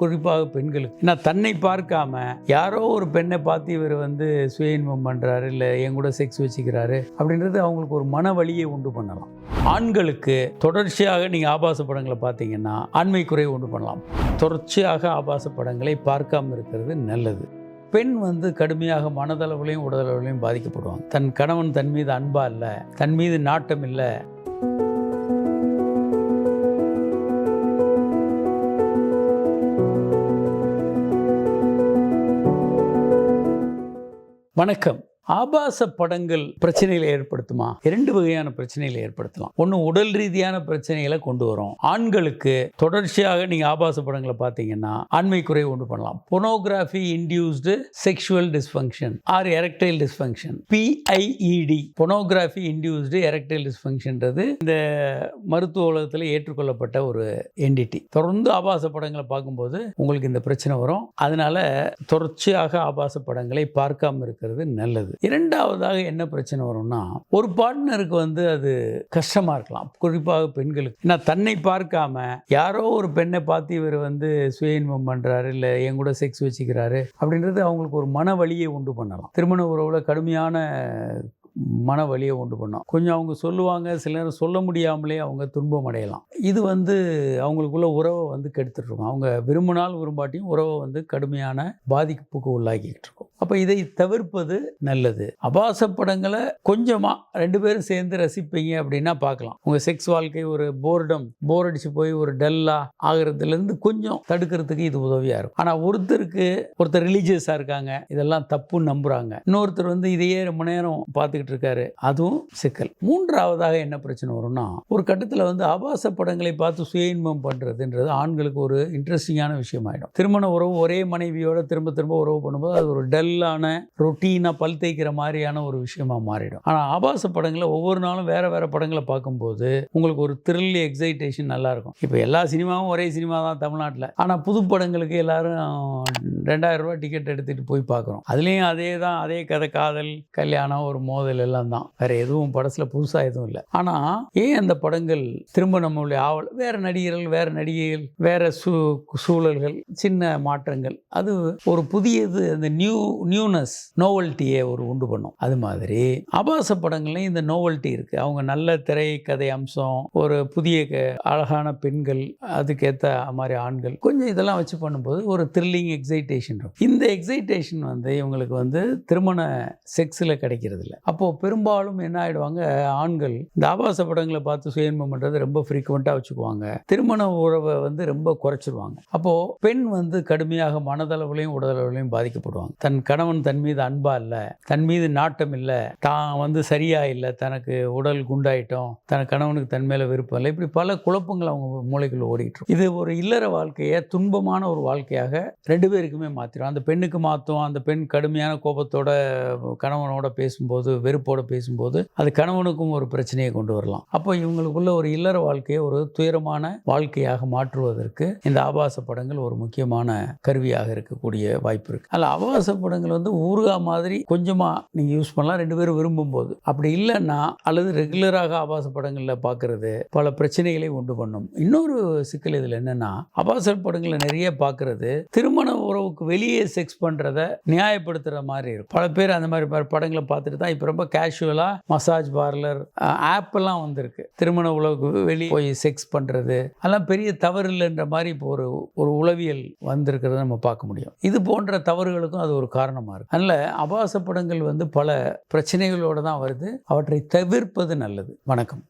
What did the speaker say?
குறிப்பாக பெண்களுக்கு. ஏன்னா தன்னை பார்க்காம யாரோ ஒரு பெண்ணை பார்த்து இவர் வந்து சுய இன்பம் பண்ணுறாரு இல்லை என் கூட செக்ஸ் வச்சுக்கிறாரு அப்படின்றது அவங்களுக்கு ஒரு மன வழியை உண்டு பண்ணலாம். ஆண்களுக்கு தொடர்ச்சியாக நீங்கள் ஆபாச படங்களை பார்த்தீங்கன்னா ஆண்மை குறையை உண்டு பண்ணலாம். தொடர்ச்சியாக ஆபாச படங்களை பார்க்காம இருக்கிறது நல்லது. பெண் வந்து கடுமையாக மனதளவுலையும் உடலளவுலையும் பாதிக்கப்படுவாங்க. தன் கணவன் தன் மீது அன்பா இல்லை தன் மீது நாட்டம் இல்லை வணக்கம். ஆபாச படங்கள் பிரச்சனைகளை ஏற்படுத்துமா? இரண்டு வகையான பிரச்சனைகளை ஏற்படுத்தலாம். ஒன்று உடல் ரீதியான பிரச்சனைகளை கொண்டு வரும். ஆண்களுக்கு தொடர்ச்சியாக நீங்கள் ஆபாச படங்களை பார்த்தீங்கன்னா ஆண்மை குறை உண்டு பண்ணலாம். Pornography induced sexual dysfunction or erectile dysfunction P I E D pornography induced erectile டிஸ்ஃபங்க்ஷன்றது இந்த மருத்துவ உலகத்தில் ஏற்றுக்கொள்ளப்பட்ட ஒரு என்டிட்டி தொடர்ந்து ஆபாச படங்களை பார்க்கும்போது உங்களுக்கு இந்த பிரச்சனை வரும். அதனால தொடர்ச்சியாக ஆபாச படங்களை பார்க்காம இருக்கிறது நல்லது. இரண்டாவதாக என்ன பிரச்சனை வரும்னா ஒரு பார்ட்னருக்கு வந்து அது கஷ்டமாக இருக்கலாம். குறிப்பாக பெண்களுக்கு. ஏன்னா தன்னை பார்க்காம யாரோ ஒரு பெண்ணை பார்த்து இவர் வந்து சுய இன்பம் பண்ணுறாரு இல்லை என் கூட செக்ஸ் வச்சுக்கிறாரு அப்படின்றது அவங்களுக்கு ஒரு மன வழியை உண்டு பண்ணலாம். திருமண உறவில் கடுமையான மன வலியை உண்டு பண்ணோம் கொஞ்சம் அவங்க சொல்லுவாங்க சில நேரம் சொல்ல முடியாமலே அவங்க துன்பம் அடையலாம். இது வந்து அவங்களுக்குள்ள உறவை வந்து கெடுத்துட்ருக்கோம் அவங்க விரும்பினால் விரும்பாட்டியும் உறவை வந்து கடுமையான பாதிப்புக்கு உள்ளாக்கிட்டு இருக்கும். அப்போ இதை தவிர்ப்பது நல்லது. அபாச படங்களை கொஞ்சமாக ரெண்டு பேரும் சேர்ந்து ரசிப்பீங்க அப்படின்னா பார்க்கலாம். உங்கள் செக்ஸ் வாழ்க்கை ஒரு போர்டம் போர் அடிச்சு போய் ஒரு டல்லாக ஆகிறதுலேருந்து கொஞ்சம் தடுக்கிறதுக்கு இது உதவியாக இருக்கும். ஆனால் ஒருத்தருக்கு ஒருத்தர் ரிலீஜியஸாக இருக்காங்க இதெல்லாம் தப்புன்னு நம்புகிறாங்க இன்னொருத்தர் வந்து இதையே ரொம்ப நேரம் பார்த்துக்கிட்டு இருக்காரு அதுவும் சிக்கல். மூன்றாவதாக என்ன பிரச்சனை வரும்னா ஒரு கட்டத்தில் வந்து ஆபாச படங்களை பார்த்து சுய இன்பம் பண்ணுறதுன்றது ஆண்களுக்கு ஒரு இன்ட்ரெஸ்டிங்கான விஷயம் ஆகிடும் திருமண உறவு ஒரே மனைவியோட திரும்ப திரும்ப உறவு பண்ணும்போது அது ஒரு டல்லான ரொட்டீனாக பல் தேய்க்கிற மாதிரியான ஒரு விஷயமா மாறிடும். ஆனால் ஆபாச படங்களை ஒவ்வொரு நாளும் வேறு வேறு படங்களை பார்க்கும்போது உங்களுக்கு ஒரு த்ரில் எக்ஸைட்டேஷன் நல்லாயிருக்கும். இப்போ எல்லா சினிமாவும் ஒரே சினிமா தான் தமிழ்நாட்டில். ஆனால் புது படங்களுக்கு எல்லாரும் ரெண்டாயிரம் ரூபா டிக்கெட் எடுத்துகிட்டு போய் பார்க்குறோம். அதுலேயும் அதே தான் அதே கதை காதல் கல்யாணம் ஒரு மோதல் எல்லாம் தான். வேறு எதுவும் படத்தில் புதுசாக எதுவும் இல்லை. ஆனால் ஏன் அந்த படங்கள் திரும்ப நம்மளுடைய ஆவல் வேறு நடிகர்கள் வேறு நடிகைகள் வேறு சூ சூழல்கள் சின்ன மாற்றங்கள் அது ஒரு புதியது அந்த நியூ நியூனஸ் நோவல்ட்டியை ஒரு உண்டு பண்ணும். அது மாதிரி. ஆபாச படங்கள்லையும் இந்த நோவல்ட்டி இருக்கு. அவங்க நல்ல திரைக்கதை அம்சம் ஒரு புதிய க- அழகான பெண்கள் அதுக்கேற்ற மாதிரி ஆண்கள் கொஞ்சம் இதெல்லாம் வச்சு பண்ணும்போது ஒரு த்ரில்லிங் எக்ஸைட்டேஷன் இருக்கும். இந்த எக்ஸைட்டேஷன் வந்து இவங்களுக்கு வந்து திருமண செக்ஸில் கிடைக்கிறது இல்லை அப்போது பெரும்பாலும் என்ன ஆகிடுவாங்க ஆண்கள் இந்த ஆபாச படங்களை பார்த்து சுயன்பம் பண்ணுறது ரொம்ப ஃப்ரீக்குவெண்ட்டாக வச்சுக்குவாங்க. திருமண உறவை வந்து ரொம்ப குறைச்சிருவாங்க. அப்போது பெண் வந்து கடுமையாக மனதளவுலையும் உடலளவுலையும் பாதிக்கப்படுவாங்க. தன் கணவன் தன் மீது அன்பா இல்லை தன் மீது நாட்டம் இல்லை தான் வந்து சரியா இல்லை தனக்கு உடல் குண்டாயிட்டோம் தனக்கு கணவனுக்கு தன் மேலே விருப்பம் இல்லை இப்படி பல குழப்பங்கள் அவங்க மூளைக்குள்ள ஓடிட்டு இது ஒரு இல்லற வாழ்க்கையை துன்பமான ஒரு வாழ்க்கையாக ரெண்டு பேருக்குமே மாற்றிடும் அந்த பெண்ணுக்கு மாற்றும் அந்த பெண் கடுமையான கோபத்தோட கணவனோட பேசும்போது வெறுப்போட பேசும்போது அது கணவனுக்கும் ஒரு பிரச்சனையை கொண்டு வரலாம். அப்போ இவங்களுக்குள்ள ஒரு இல்லற வாழ்க்கையை ஒரு துயரமான வாழ்க்கையாக மாற்றுவதற்கு இந்த ஆபாச படங்கள் ஒரு முக்கியமான கருவியாக இருக்கக்கூடிய வாய்ப்பு இருக்கு. அதில் ஆபாச படங்கள் வந்து ஊறுகா மாதிரி கொஞ்சமாக நீங்கள் யூஸ் பண்ணலாம். ரெண்டு பேரும் விரும்பும்போது. அப்படி இல்லைன்னா அல்லது ரெகுலராக ஆபாச படங்களில் பார்க்கறது பல பிரச்சனைகளை உண்டு பண்ணும். இன்னொரு சிக்கல் இதில் என்னென்னா ஆபாச படங்களை நிறைய பார்க்குறது திருமண உறவுக்கு வெளியே செக்ஸ் பண்ணுறத நியாயப்படுத்துகிற மாதிரி இருக்கும். பல பேர் அந்த மாதிரி படங்களை பார்த்துட்டு தான் இப்போ ரொம்ப கேஷுவலாக மசாஜ் பார்லர் ஆப்பெல்லாம் வந்திருக்கு. திருமண உறவுக்கு வெளியே போய் செக்ஸ் பண்ணுறது அதெல்லாம் பெரிய தவறு இல்லைன்ற மாதிரி இப்போ ஒரு ஒரு உளவியல் வந்திருக்கிறத நம்ம பார்க்க முடியும். இது போன்ற தவறுகளுக்கும் அது ஒரு காரணமாக இருக்கும். அதனால் ஆபாச படங்கள் வந்து பல பிரச்சனைகளோடு தான் வருது. அவற்றை தவிர்ப்பது நல்லது. வணக்கம்.